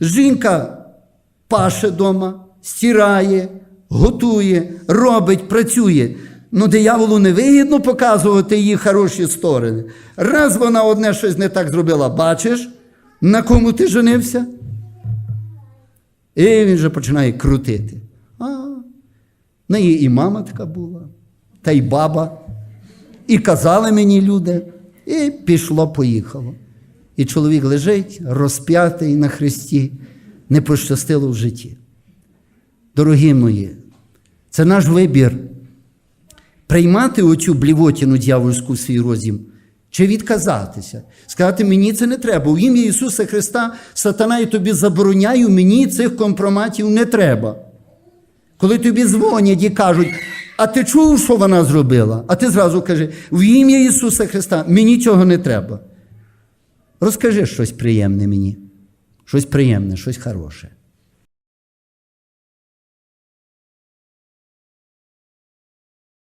Жінка паше вдома, стирає, готує, робить, працює. Ну, дияволу не вигідно показувати її хороші сторони. Раз вона одне щось не так зробила, бачиш, на кому ти женився? І він же починає крутити. А, в неї і мама така була, та й баба. І казали мені люди, і пішло, поїхало. І чоловік лежить, розп'ятий на хресті, не пощастило в житті. Дорогі мої, це наш вибір. Приймати оцю блівотіну дьявольську в свій розім чи відказатися. Сказати, мені це не треба. У ім'я Ісуса Христа сатана і тобі забороняю, мені цих компроматів не треба. Коли тобі дзвонять і кажуть, а ти чув, що вона зробила? А ти зразу кажи, в ім'я Ісуса Христа, мені цього не треба. Розкажи щось приємне мені, щось приємне, щось хороше.